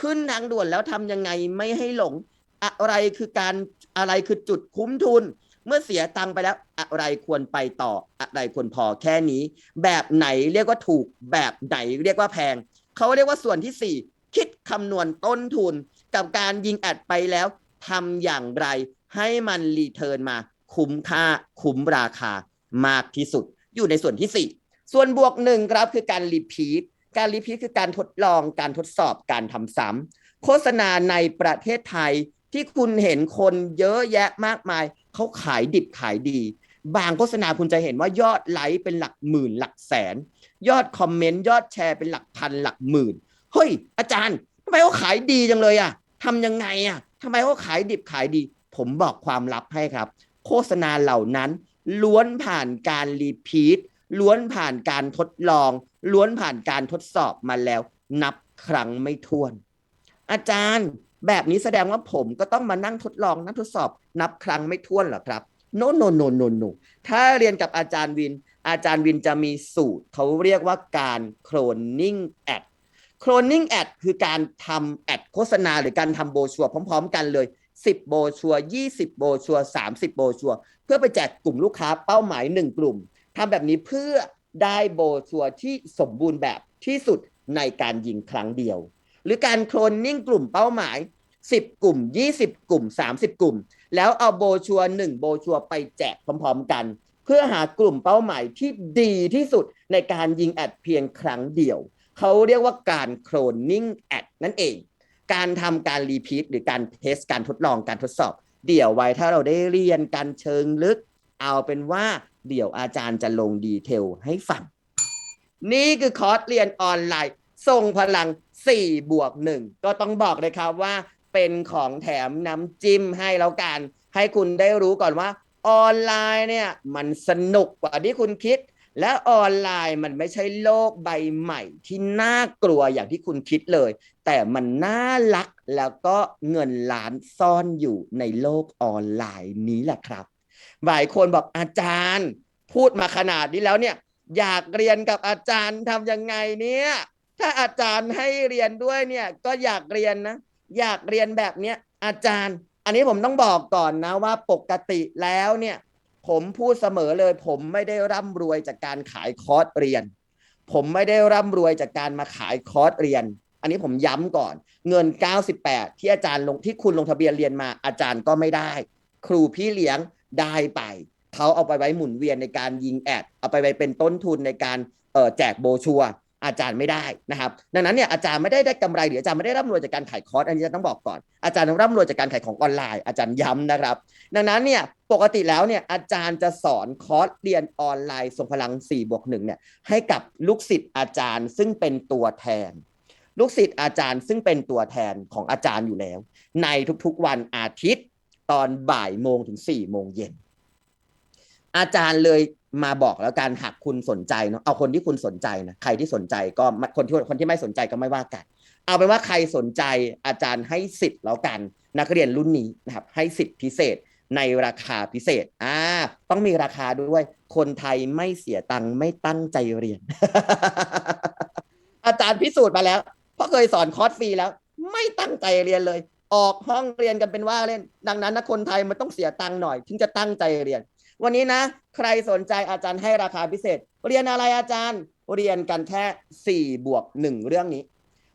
ขึ้นทางด่วนแล้วทำยังไงไม่ให้หลง อะไรคือการอะไรคือจุดคุ้มทุน เมื่อเสียตังค์ไปแล้วอะไรควรไปต่ออะไรควรพอแค่นี้ แบบไหนเรียกว่าถูก แบบไหนเรียกว่าแพงเขาเรียกว่าส่วนที่ 4 คิดคำนวณต้นทุน กับการยิงแอดไปแล้วทำอย่างไรให้มันรีเทิร์นมาคุ้มค่าคุ้มราคามากที่สุด อยู่ในส่วนที่ 4 ส่วนบวกหนึ่งครับคือการรีพีท การรีพีทคือการทดลองการทดสอบการทำซ้ำโฆษณาในประเทศไทยที่คุณเห็นคนเยอะแยะมากมาย เขาขายดิบขายดี บางโฆษณาคุณจะเห็นว่ายอดไลค์เป็นหลักหมื่นหลักแสน ยอดคอมเมนต์ยอดแชร์เป็นหลักพันหลักหมื่นเฮ้ย อาจารย์ทำไมเขาขายดีจังเลยอะทำยังไงอะทำไมเขาขายดิบขายดี ผมบอกความลับให้ครับ โฆษณาเหล่านั้นล้วนผ่านการรีพีทล้วนผ่านการทดลอง ล้วนผ่านการทดสอบมาแล้ว นับครั้งไม่ถ้วน อาจารย์แบบนี้แสดงว่าผมก็ต้องมานั่งทดลองนั่งทดสอบ นับครั้งไม่ถ้วนเหรอครับโนโนโนโนโนถ้าเรียนกับอาจารย์วิน อาจารย์วินจะมีสูตร เขาเรียกว่าการโครนนิ่งแอดโครนนิ่งแอดคือการทำแอดโฆษณาหรือการทำโบชัวพร้อม ๆ กันเลย 10 โบชัว 20 โบชัว 30 โบชัว เพื่อไปแจกกลุ่มลูกค้าเป้าหมาย 1 กลุ่มทำแบบนี้เพื่อ ได้โบชัวที่สมบูรณ์แบบที่สุดในการยิงครั้งเดียว หรือการโคลนนิ่งกลุ่มเป้าหมาย 10 กลุ่ม 20 กลุ่ม 30 กลุ่ม แล้วเอาโบชัวหนึ่งโบชัวไปแจกพร้อมๆกัน เพื่อหากลุ่มเป้าหมายที่ดีที่สุดในการยิงแอดเพียงครั้งเดียวเขาเรียกว่าการโคลนนิ่งแอดนั่นเอง การทำการรีพีทหรือการเทสการทดลองการทดสอบ เดี๋ยวไว้ถ้าเราได้เรียนการเชิงลึก เอาเป็นว่าเดี๋ยวอาจารย์จะลงดีเทลให้ฟัง นี่คือคอร์สเรียนออนไลน์ส่งพลัง 4 บวก 1 ก็ต้องบอกเลยครับว่า เป็นของแถมน้ำจิ้มให้แล้วกัน ให้คุณได้รู้ก่อนว่าออนไลน์เนี่ยมันสนุกกว่าที่คุณคิด และออนไลน์มันไม่ใช่โลกใบใหม่ที่น่ากลัวอย่างที่คุณคิดเลย แต่มันน่ารักแล้วก็เงินล้านซ่อนอยู่ในโลกออนไลน์นี้แหละครับ หลายคนบอกอาจารย์ พูดมาขนาดนี้แล้วเนี่ย อยากเรียนกับอาจารย์ทำยังไงเนี่ย ถ้าอาจารย์ให้เรียนด้วยเนี่ยก็อยากเรียนนะ อยากเรียนแบบเนี้ยอาจารย์ อันนี้ผมต้องบอกก่อนนะว่าปกติแล้วเนี่ยผมพูดเสมอเลย ผมไม่ได้ร่ำรวยจากการขายคอร์สเรียน ผมไม่ได้ร่ำรวยจากการมาขายคอร์สเรียน อันนี้ผมย้ำก่อน เงิน 98 ที่อาจารย์ลงที่คุณลงทะเบียนเรียนมาอาจารย์ก็ไม่ได้ ครูพี่เลี้ยง ได้ไป เขาเอาไปไว้หมุนเวียนในการยิงแอด เอาไปไว้เป็นต้นทุนในการแจกโบชัวอาจารย์ไม่ได้นะครับ ดังนั้นเนี่ยอาจารย์ไม่ได้ได้กำไรหรืออาจารย์ไม่ได้ร่ำรวยจากการขายคอร์สอันนี้จะต้องบอกก่อน อาจารย์ร่ำรวยจากการขายของออนไลน์อาจารย์ย้ำนะครับ ดังนั้นเนี่ยปกติแล้วเนี่ยอาจารย์จะสอนคอร์สเรียนออนไลน์ทรงพลัง4บวก1เนี่ยให้กับลูกศิษย์อาจารย์ซึ่งเป็นตัวแทน ลูกศิษย์อาจารย์ซึ่งเป็นตัวแทนของอาจารย์อยู่แล้ว ในทุกๆวันอาทิตย์ ตอนบ่ายโมงถึง4ี่โมงเย็น อาจารย์เลยมาบอกแล้วกันหากคุณสนใจเนาะเอาคนที่คุณสนใจนะใครที่สนใจก็คนที่คนที่ไม่สนใจก็ไม่ว่ากัน เอาเป็นว่าใครสนใจอาจารย์ให้สิทธิ์แล้วกัน นักเรียนรุ่นนี้นะครับ ให้สิทธิ์พิเศษในราคาพิเศษ อ่า ต้องมีราคาด้วย คนไทยไม่เสียตังค์ไม่ตั้งใจเรียน อาจารย์พิสูจน์มาแล้ว เพราะเคยสอนคอร์สฟรีแล้ว ไม่ตั้งใจเรียนเลย ออกห้องเรียนกันเป็นว่าเล่น ดังนั้นนะคนไทยมันต้องเสียตังค์หน่อยถึงจะตั้งใจเรียน วันนี้นะ ใครสนใจอาจารย์ให้ราคาพิเศษ เรียนอะไรอาจารย์เรียนกันแค่4บวก1เรื่องนี้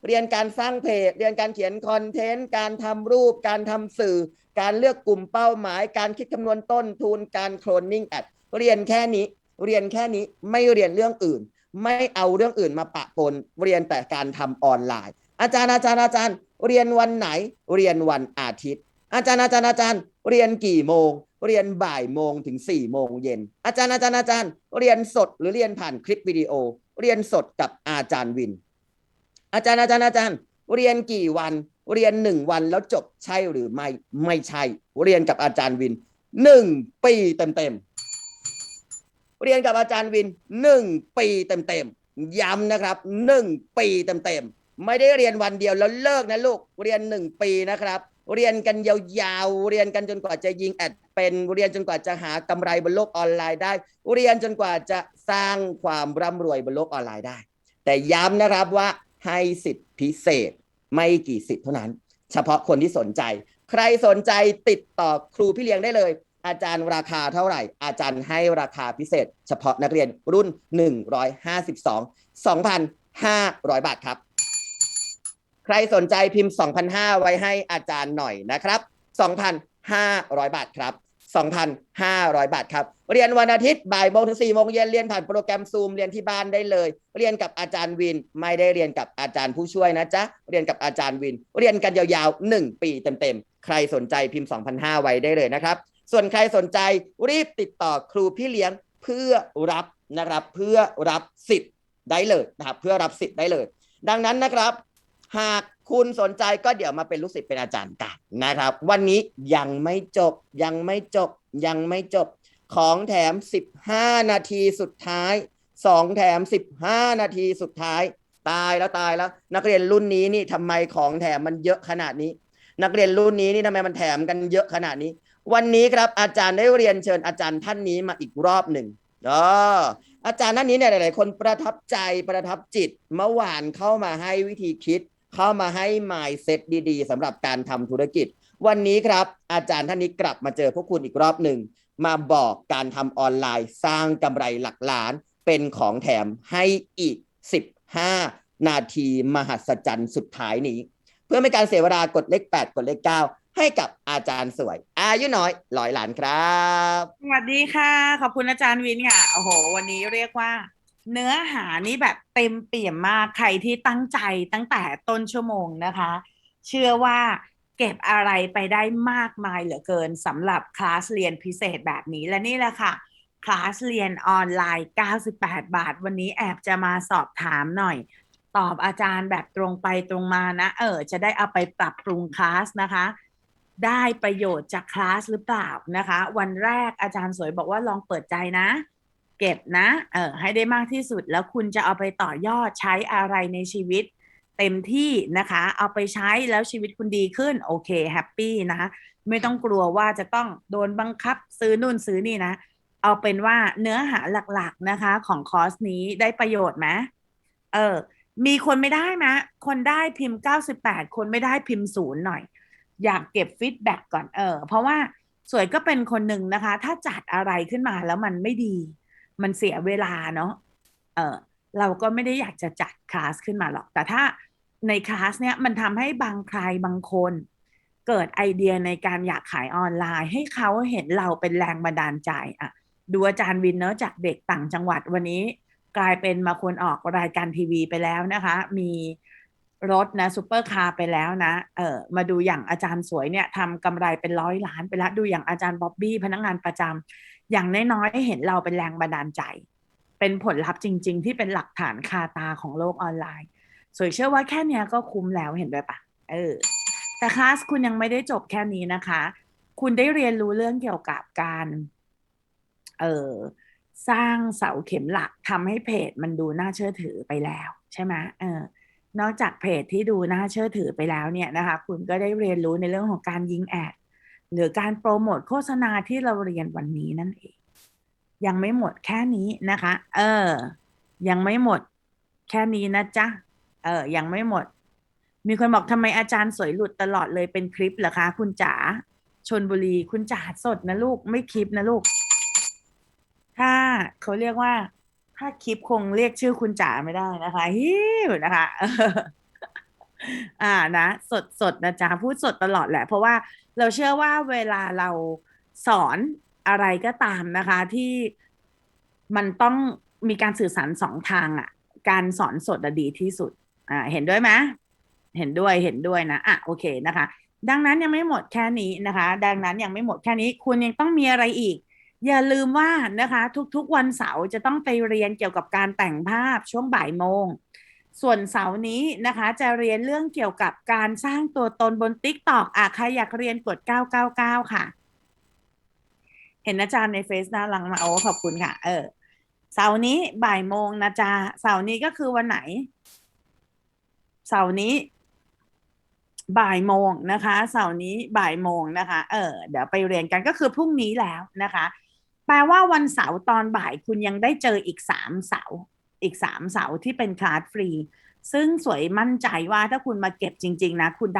เรียนการสร้างเพจ เรียนการเขียนคอนเทนต์ การทำรูป การทำสื่อ การเลือกกลุ่มเป้าหมาย การคิดคำนวณต้นทุน การโคลนนิ่งแอดเรียนแค่นี้ เรียนแค่นี้ไม่เรียนเรื่องอื่น ไม่เอาเรื่องอื่นมาปะปน เรียนแต่การทำออนไลน์ อาจารย์อาจารย์อาจารย์ เรียนวันไหน เรียนวันอาทิตย์ อาจารย์อาจารย์อาจารย์ เรียนกี่โมง เรียนบ่ายโมงถึง4ี่โมงเย็น อาจารย์อาจารย์อาจารย์ เรียนสดหรือเรียนผ่านคลิปวิดีโอ เรียนสดกับอาจารย์วิน อาจารย์อาจารย์อาจารย์ เรียนกี่วัน เรียนหนึ่งวันแล้วจบใช่หรือไม่ ไม่ใช่ เรียนกับอาจารย์วินหนึ่งปีเต็มเต็มๆเรียนกับอาจารย์วินหนึ่งปีเต็มเต็มๆย้ำนะครับหนึ่งปีเต็มเต็มๆ ไม่ได้เรียนวันเดียวแล้วเลิกนะลูกเรียนหนึ่งปีนะครับ เรียนกันยาวๆเรียนกันจนกว่าจะยิงแอดเป็นเรียนจนกว่าจะหากำไรบนโลกออนไลน์ได้ เรียนจนกว่าจะสร้างความร่ำรวยบนโลกออนไลน์ได้ แต่ย้ำนะครับว่าให้สิทธิพิเศษไม่กี่สิทธิ์เท่านั้น เฉพาะคนที่สนใจ ใครสนใจติดต่อครูพี่เลี้ยงได้เลย อาจารย์ราคาเท่าไหร่ อาจารย์ให้ราคาพิเศษ เฉพาะนักเรียนรุ่น 152 2,500 บาทครับ ใครสนใจพิมพ์ 2,500 ไว้ให้อาจารย์หน่อยนะครับ 2,500 บาทครับ 2,500 บาทครับ เรียนวันอาทิตย์บ่ายโมงถึง4โมงเย็นเรียนผ่านโปรแกรมซูมเรียนที่บ้านได้เลย เรียนกับอาจารย์วิน ไม่ได้เรียนกับอาจารย์ผู้ช่วยนะจ๊ะ เรียนกับอาจารย์วิน เรียนกันยาวๆ 1 ปีเต็มๆ ใครสนใจพิมพ์ 2,500 ไว้ได้เลยนะครับ ส่วนใครสนใจรีบติดต่อครูพี่เลี้ยงเพื่อรับนะครับ เพื่อรับสิทธิ์ได้เลยนะครับ เพื่อรับสิทธิ์ได้เลย ดังนั้นนะครับ หากคุณสนใจก็เดี๋ยวมาเป็นลูกศิษย์เป็นอาจารย์กันนะครับ วันนี้ยังไม่จบยังไม่จบยังไม่จบของแถม 15 นาทีสุดท้าย 2 แถม 15 นาทีสุดท้าย ตายแล้วตายแล้ว นักเรียนรุ่นนี้นี่ทำไมของแถมมันเยอะขนาดนี้ นักเรียนรุ่นนี้นี่ทำไมมันแถมกันเยอะขนาดนี้ วันนี้ครับอาจารย์ได้เรียนเชิญอาจารย์ท่านนี้มาอีกรอบหนึ่งอ๋ออาจารย์ท่านนี้เนี่ยหลาย ๆ คนประทับใจประทับจิตเมื่อวานเข้ามาให้วิธีคิด เข้ามาให้ mindset ดีๆสำหรับการทำธุรกิจ วันนี้ครับ อาจารย์ท่านนี้กลับมาเจอพวกคุณอีกรอบหนึ่ง มาบอกการทำออนไลน์สร้างกำไรหลักล้านเป็นของแถมให้อีก 15 นาทีมหัศจรรย์สุดท้ายนี้ เพื่อไม่การเสียเวลากดเลข 8 กดเลข 9 ให้กับอาจารย์สวย อายุน้อยร้อยหลานครับ สวัสดีค่ะ ขอบคุณอาจารย์วินค่ะ โอ้โห วันนี้เรียกว่า เนื้อหานี่แบบเต็มเปี่ยมมากใครที่ตั้งใจตั้งแต่ต้นชั่วโมงนะคะ เชื่อว่าเก็บอะไรไปได้มากมายเหลือเกินสำหรับคลาสเรียนพิเศษแบบนี้และนี่แหละค่ะคลาสเรียนออนไลน์ 98 บาท วันนี้แอบจะมาสอบถามหน่อย ตอบอาจารย์แบบตรงไปตรงมานะ เออ จะได้เอาไปปรับปรุงคลาสนะคะ ได้ประโยชน์จากคลาสหรือเปล่านะคะ วันแรกอาจารย์สวยบอกว่าลองเปิดใจนะ เก็บนะเออให้ได้มากที่สุดแล้วคุณจะเอาไปต่อยอดใช้อะไรในชีวิตเต็มที่นะคะ เอาไปใช้แล้วชีวิตคุณดีขึ้น โอเคแฮปปี้นะคะไม่ต้องกลัวว่าจะต้องโดนบังคับซื้อนู่นซื้อนี่นะ เอาเป็นว่าเนื้อหาหลักๆนะคะ ของคอร์สนี้ได้ประโยชน์ไหมเออ มีคนไม่ได้ไหมคนได้พิมพ์ 98 คนไม่ได้พิมพ์ศูนย์หน่อย อยากเก็บฟีดแบ็กก่อนเออ เพราะว่าสวยก็เป็นคนหนึ่งนะคะ ถ้าจัดอะไรขึ้นมาแล้วมันไม่ดี มันเสียเวลาเนาะเออเราก็ไม่ได้อยากจะจัดคลาสขึ้นมาหรอก แต่ถ้าในคลาสเนี้ยมันทำให้บางใครบางคน เกิดไอเดียในการอยากขายออนไลน์ ให้เขาเห็นเราเป็นแรงบันดาลใจอะดูอาจารย์วินเนอะจากเด็กต่างจังหวัดวันนี้ กลายเป็นมาคนออกรายการทีวีไปแล้วนะคะ มีรถนะซูเปอร์คาร์ไปแล้วนะ เออมาดูอย่างอาจารย์สวยเนี่ยทำกำไรเป็นร้อยล้านไปแล้วดูอย่างอาจารย์บ๊อบบี้พนักงานประจำ อย่างน้อยๆเห็นเราเป็นแรงบันดาลใจ เป็นผลลัพธ์จริง ๆ ที่เป็นหลักฐานคาตาของโลกออนไลน์สวยเชื่อว่าแค่นี้ก็คุ้มแล้วเห็นด้วยปะเออ แต่คลาสคุณยังไม่ได้จบแค่นี้นะคะ คุณได้เรียนรู้เรื่องเกี่ยวกับการเออสร้างเสาเข็มหลักทำให้เพจมันดูน่าเชื่อถือไปแล้ว ใช่ไหมเออนอกจากเพจที่ดูน่าเชื่อถือไปแล้วเนี่ยนะคะ คุณก็ได้เรียนรู้ในเรื่องของการยิงแอด หรือการโปรโมทโฆษณาที่เราเรียนวันนี้นั่นเอง ยังไม่หมดแค่นี้นะคะ เออ ยังไม่หมด แค่นี้นะจ๊ะ เออ ยังไม่หมด มีคนบอกทำไมอาจารย์สวยหลุดตลอดเลยเป็นคลิปเหรอคะ คุณจ๋าชนบุรีคุณจ๋าสดนะลูก ไม่คลิปนะลูก ถ้าเขาเรียกว่า ถ้าคลิปคงเรียกชื่อคุณจ๋าไม่ได้นะคะฮิวนะคะ อ่านะสดสดนะจ๊ะพูดสดตลอดแหละ เพราะว่าเราเชื่อว่าเวลาเราสอนอะไรก็ตามนะคะ ที่มันต้องมีการสื่อสารสองทางอะ่ะ การสอนสดดีที่สุด อ่า เห็นด้วยไหมเห็นด้วยเห็นด้วยนะอะโอเคนะคะ ดังนั้นยังไม่หมดแค่นี้นะคะ ดังนั้นยังไม่หมดแค่นี้ คุณยังต้องมีอะไรอีก อย่าลืมว่านะคะ ทุกๆวันเสาร์จะต้องไปเรียนเกี่ยวกับการแต่งภาพช่วงบ่ายโมง ส่วนเสาร์นี้นะคะจะเรียนเรื่องเกี่ยวกับการสร้างตัวตนบน t ิ k t o k อะใครอยากเรียนกด 999 ค่ะ เห็นอาจารย์ในเฟซน่ารังมาโอ้ขอบคุณค่ะ เออ เสาร์นี้บ่ายโมงนะจ๊ะเสาร์นี้ก็คือวันไหน เสาร์นี้ บ่ายโมงนะคะ เสาร์นี้บ่ายโมงนะคะ เออ เดี๋ยวไปเรียนกันก็คือพรุ่งนี้แล้วนะคะ แปลว่าวันเสาร์ตอนบ่ายคุณยังได้เจออีกสามเสาร์ อีกสามเสาที่เป็นคลาสฟรี ซึ่งสวยมั่นใจว่าถ้าคุณมาเก็บจริง ๆ นะ คุณได้